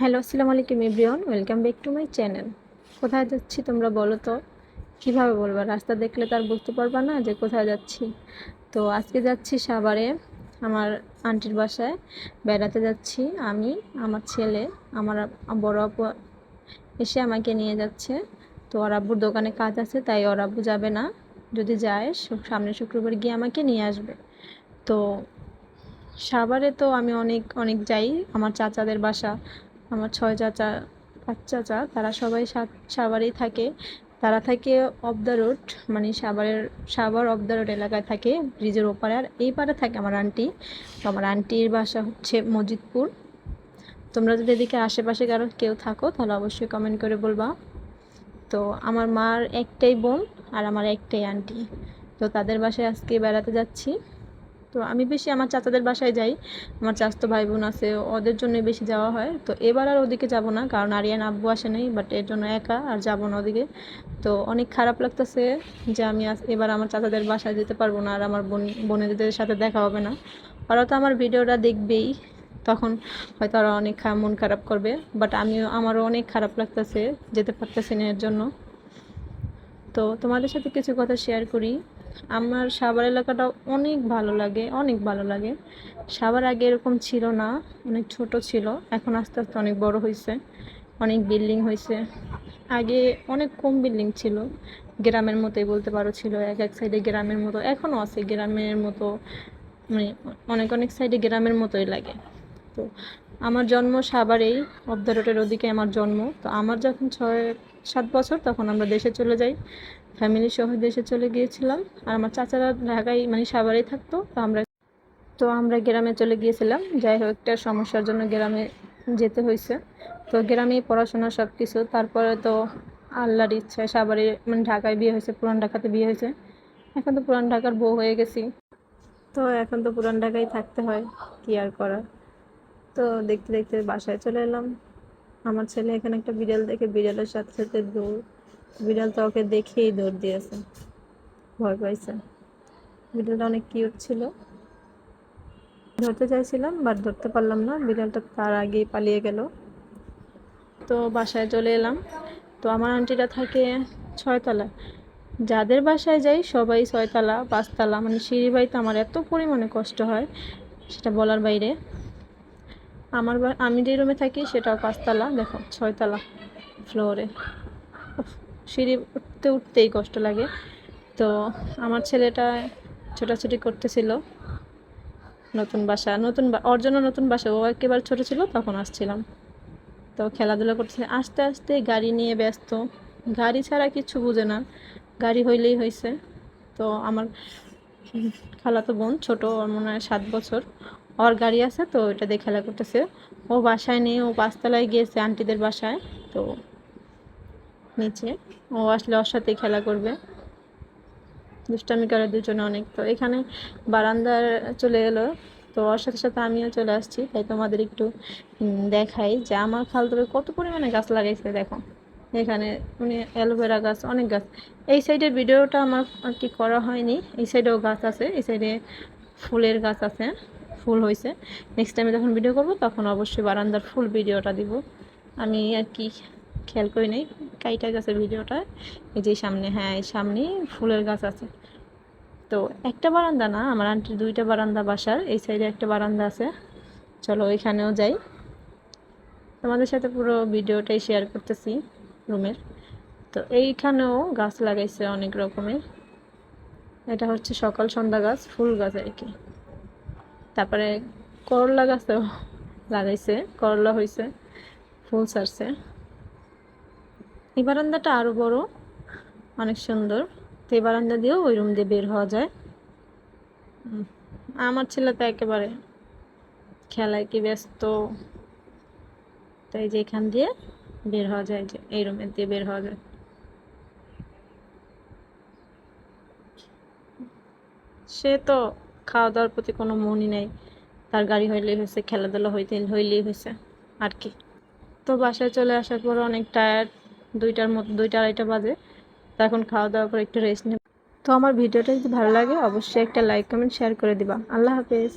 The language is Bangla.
হ্যালো, আসসালামু আলাইকুম everyone, welcome back to my channel. কোথায় যাচ্ছি তোমরা বলো তো? কীভাবে বলবা? রাস্তা দেখলে তার বুঝতে পারবা না যে কোথায় যাচ্ছি। তো আজকে যাচ্ছি সাভারে, আমার আন্টির বাসায়। বেড়াতে যাচ্ছি আমি, আমার ছেলে, আমার বড় আপু এসে আমাকে নিয়ে যাচ্ছে। তো ওর আব্বুর দোকানে কাজ আছে, তাই ওর আব্বু যাবে না। যদি যায় সামনের শুক্রবার গিয়ে আমাকে নিয়ে আসবে। তো সাভারে তো আমি অনেক অনেক যাই। আমার চাচাদের বাসা আমার ছয় চাচা, পাঁচ চাচা, তারা সবাই সাভারেই থাকে। তারা থাকে অফ দ্য রোড মানে সাভারের, সাভার অফ দ্য রোড এলাকায় থাকে ব্রিজের ওপারে। আর এই পারে থাকে আমার আন্টি তো আমার আন্টির বাসা হচ্ছে মজিদপুর। তোমরা যদি এদিকে আশেপাশে কারও কেউ থাকো, তাহলে অবশ্যই কমেন্ট করে বলবা। তো আমার মার একটাই বোন আর আমার একটাই আন্টি তো তাদের বাসায় আজকে বেড়াতে যাচ্ছি। তো আমি বেশি আমার চাচাদের বাসায় যাই। আমার চাচাতো ভাই বোন আছে, ওদের জন্যই বেশি যাওয়া হয়। তো এবার আর ওদিকে যাব না, কারণ আরিয়ান আব্বু আসে নাই বাট এর জন্য একা আর যাব না ওদিকে। তো অনেক খারাপ লাগতেছে যে আমি এবার আমার চাচাদের বাসায় যেতে পারব না আর আমার বোন, বোনেদের সাথে দেখা হবে না। ওরা তো আমার ভিডিওটা দেখবেই, তখন হয়তো ওরা অনেক মন খারাপ করবে বাট আমিও, আমারও অনেক খারাপ লাগতেছে, যেতে পারতেছি না এর জন্য। তো তোমাদের সাথে কিছু কথা শেয়ার করি। আমার সাভার এলাকাটা অনেক ভালো লাগে, অনেক ভালো লাগে। সাভার আগে এরকম ছিল না, অনেক ছোট ছিল, এখন আস্তে আস্তে অনেক বড় হয়েছে অনেক বিল্ডিং হয়েছে আগে অনেক কম বিল্ডিং ছিল, গ্রামের মতোই বলতে পারো ছিল, এক এক সাইডে গ্রামের মতো এখনও আছে গ্রামের মতো মানে অনেক অনেক সাইডে গ্রামের মতোই লাগে। তো আমার জন্ম সাভারেই অফ দ্য ওদিকে আমার জন্ম। তো আমার যখন ছয় সাত বছর, তখন আমরা দেশে চলে যাই। ফ্যামিলি সহ দেশে চলে গিয়েছিলাম। আর আমার চাচারা ঢাকায় মানে সাভারেই থাকতো। তো আমরা তো আমরা গ্রামে চলে গিয়েছিলাম। যাই হোক, একটা সমস্যার জন্য গ্রামে যেতে হয়েছে। তো গ্রামেই পড়াশোনা সব কিছু তারপরে তো আল্লাহর ইচ্ছায় সাভারে মানে ঢাকায় বিয়ে হয়েছে, পুরান ঢাকাতে বিয়ে হয়েছে। এখন তো পুরান ঢাকার বউ হয়ে গেছি। তো এখন তো পুরান ঢাকায় থাকতে হয়, কি আর করার? তো দেখতে দেখতে বাসায় চলে এলাম। আমার ছেলে এখানে একটা বিড়াল দেখে বিড়ালের সাথে সাথে দৌড় বিড়াল তো ওকে দেখেই দৌড় দিয়েছে। ভয় পাইছে। বিড়ালটা অনেক কিউট ছিল। ধরতে চাইছিলাম বাট ধরতে পারলাম না। বিড়ালটা তার আগেই পালিয়ে গেল। তো বাসায় চলে এলাম। তো আমার আন্টিটা থাকে ছয়তলায় যাদের বাসায় যাই, সবাই ছয়তলা, পাঁচতলা। মানে সিঁড়ি বাড়িতে আমার এত পরিমাণে কষ্ট হয়, সেটা বলার বাইরে। আমার আমি যে রুমে থাকি, সেটাও পাঁচতলা। দেখো, ছয়তলা ফ্লোরে সিঁড়ি উঠতে উঠতেই কষ্ট লাগে। তো আমার ছেলেটা ছোটাছুটি করতেছিল নতুন বাসা, নতুন ওর জন্য নতুন বাসা। ও একেবারে ছোটো ছিল, তখন আসছিলাম। তো খেলাধুলা করতেছে। আস্তে আস্তে গাড়ি নিয়ে ব্যস্ত। গাড়ি ছাড়া কিছু বুঝে না। গাড়ি হইলেই হয়েছে তো আমার খালাতো বোন ছোট, ওর মনে হয় সাত বছর। ওর গাড়ি আছে তো, ওইটা দিয়ে খেলা করতেছে। ও বাসায় নেই, ও পাঁচতলায় গিয়েছে আন্টিদের বাসায়। তো নিচে। ও আসলে ওর সাথেই খেলা করবে। দুষ্টামি করে দুজনে অনেক। তো এখানে বারান্দার চলে এলো। তো ওর সাথে সাথে আমিও চলে আসছি। তাই তোমাদের একটু দেখাই যে আমার খালতো ভাই কত পরিমাণে গাছ লাগাইছে দেখো। এখানে মানে অ্যালোভেরা গাছ, অনেক গাছ। এই সাইডের ভিডিওটা আমার আর কি করা হয়নি। এই সাইডেও গাছ আছে। এই সাইডে ফুলের গাছ আছে। ফুল হয়েছে নেক্সট টাইমে যখন ভিডিও করব, তখন অবশ্যই বারান্দার ফুল ভিডিওটা দিব। আমি আর কি খেয়াল করি নাই, কাইটা গাছের ভিডিওটা, এই যে সামনে হ্যাঁ এই সামনেই ফুলের গাছ আছে। তো একটা বারান্দা না, আমার আন্টির দুইটা বারান্দা বাসার, এই সাইডে একটা বারান্দা আছে। চলো ওইখানেও যাই। তোমাদের সাথে পুরো ভিডিওটাই শেয়ার করতেছি রুমের। তো এইখানেও গাছ লাগাইছে অনেক রকমের। এটা হচ্ছে সকাল সন্ধ্যা গাছ, ফুল গাছ আর কি। তারপরে করলা গাছও লাগাইছে, করলা হয়েছে ফুল ছাড়ছে। এই বারান্দাটা আরও বড়, অনেক সুন্দর। তো এই বারান্দা দিয়েও ওই রুম দিয়ে বের হওয়া যায়। আমার ছেলে তো একেবারে খেলায় কি ব্যস্ত। তাই যে এখান দিয়ে বের হওয়া যায়, যে এই রুমের দিয়ে বের হওয়া যায়। সে তো খাওয়া দাওয়ার প্রতি কোনো মনই নেই। তার গাড়ি হইলেই হয়েছে, খেলাধুলা হইতে হইলেই হয়েছে, আর কি। তো বাসায় চলে আসার পর অনেক টায়ার্ড দুইটার মতো দুইটা আড়াইটা বাজে। তো এখন খাওয়া দাওয়া করে একটু রেস্ট নেব। তো আমার ভিডিওটা যদি ভালো লাগে, অবশ্যই একটা লাইক কমেন্ট শেয়ার করে দিবা। আল্লাহ হাফেজ।